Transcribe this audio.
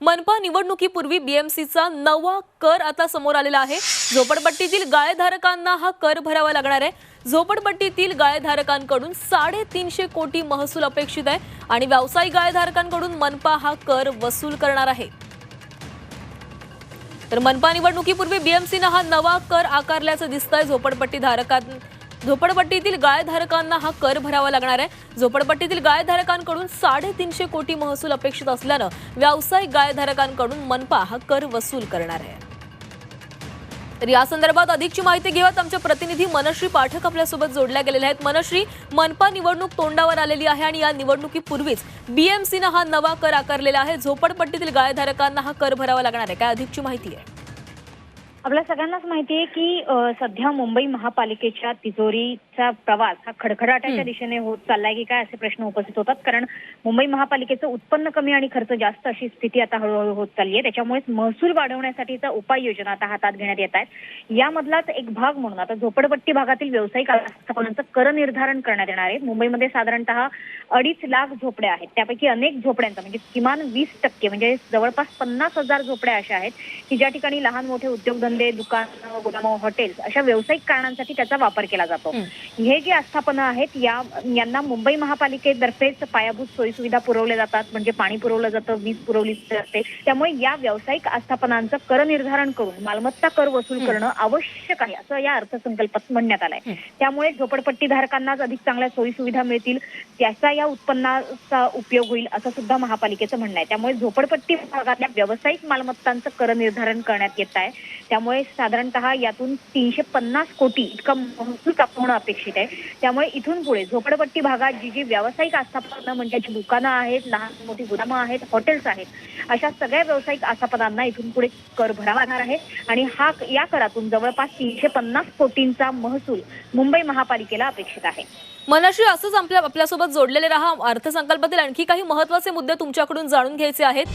मनपा निवडणुकीपूर्वी बीएमसीचा नवा कर आता समोर आलेला आहे. झोपडपट्टीतील गाळेधारकांना हा कर भरावा लागणार आहे. झोपडपट्टीतील गाळेधारकांकडून साडेतीनशे कोटी महसूल अपेक्षित आहे आणि व्यावसायिक गाळेधारकांकडून मनपा हा कर वसूल करणार आहे. तर मनपा निवडणुकीपूर्वी बीएमसीनं हा नवा कर आकारल्याचं दिसतंय. झोपडपट्टी धारकां झोपडपट्टीतील गायधारकांना हा कर भरावा लागणार आहे. झोपडपट्टीतील गायधारकांकडून साडेतीनशे कोटी महसूल अपेक्षित असल्यानं व्यावसायिक गायधारकांकडून मनपा हा कर वसूल करणार आहे. तर या संदर्भात अधिकची माहिती घेऊयात. आमच्या प्रतिनिधी मनश्री पाठक आपल्यासोबत जोडल्या गेलेले आहेत. मनश्री मनपा निवडणूक तोंडावर आलेली आहे आणि या निवडणुकीपूर्वीच बीएमसीनं हा नवा कर आकारलेला आहे. झोपडपट्टीतील गायधारकांना हा कर भरावा लागणार आहे. काय अधिकची माहिती आहे? आपल्या सगळ्यांनाच माहिती आहे की सध्या मुंबई महापालिकेच्या तिजोरीचा प्रवास हा खडखडाटाच्या दिशेने होत चाललाय की काय असे प्रश्न उपस्थित होतात? कारण मुंबई महापालिकेचं उत्पन्न कमी आणि खर्च जास्त अशी स्थिती आता हळूहळू होत चालली आहे त्याच्यामुळेच महसूल वाढवण्यासाठीच्या उपाययोजना आता हातात घेण्यात येत आहेत. यामधलाच एक भाग म्हणून आता झोपडपट्टी भागातील व्यावसायिक आस्थापनांचं कर निर्धारण करण्यात येणार आहे. मुंबईमध्ये साधारणतः अडीच लाख झोपड्या आहेत. त्यापैकी अनेक झोपड्यांचा म्हणजे किमान वीस टक्के म्हणजे जवळपास पन्नास हजार झोपड्या अशा आहेत की ज्या ठिकाणी लहान मोठे उद्योगधंदे दुकानं गोदामं हॉटेल्स अशा व्यावसायिक कारणांसाठी त्याचा वापर केला जातो हं. जे आस्थापनं आहेत या यांना मुंबई महापालिकेतर्फेच पायाभूत सोयीसुविधा पुरवल्या जातात म्हणजे पाणी पुरवलं जातं वीज पुरवली जाते त्यामुळे या व्यावसायिक आस्थापनांचं कर निर्धारण करून मालमत्ता कर वसूल. करणं आवश्यक आहे असं या अर्थसंकल्पात म्हणण्यात आलंय. त्यामुळे झोपडपट्टी धारकांनाच अधिक चांगल्या सोयी सुविधा मिळतील त्याचा या उत्पन्नाचा उपयोग होईल असं सुद्धा महापालिकेचं म्हणणं आहे त्यामुळे झोपडपट्टी भागातल्या व्यावसायिक मालमत्तांचं कर निर्धारण करण्यात येत आहे त्यामुळे साधारणतः यातून तीनशे पन्नास कोटी इतका महसूल प्राप्त होणं अपेक्षित आहे. त्यामुळे इथून पुढे झोपडपट्टी भागात जी जी व्यावसायिक आस्थापनं म्हणजे जी दुकानं आहेत लहान मोठी गोदामं आहेत हॉटेल्स आहेत अशा सगळ्या व्यावसायिक आस्थापनांना इथून पुढे कर भरावा लागणार आहे. आणि हा या करातून जवळपास तीनशे पन्नास कोटींचा महसूल मुंबई महापालिकेला अपेक्षित आहे. मनाशी असंच आपल्या आपल्यासोबत जोडलेले राहा अर्थसंकल्पातील आणखी काही महत्त्वाचे मुद्दे तुमच्याकडून जाणून घ्यायचे आहेत.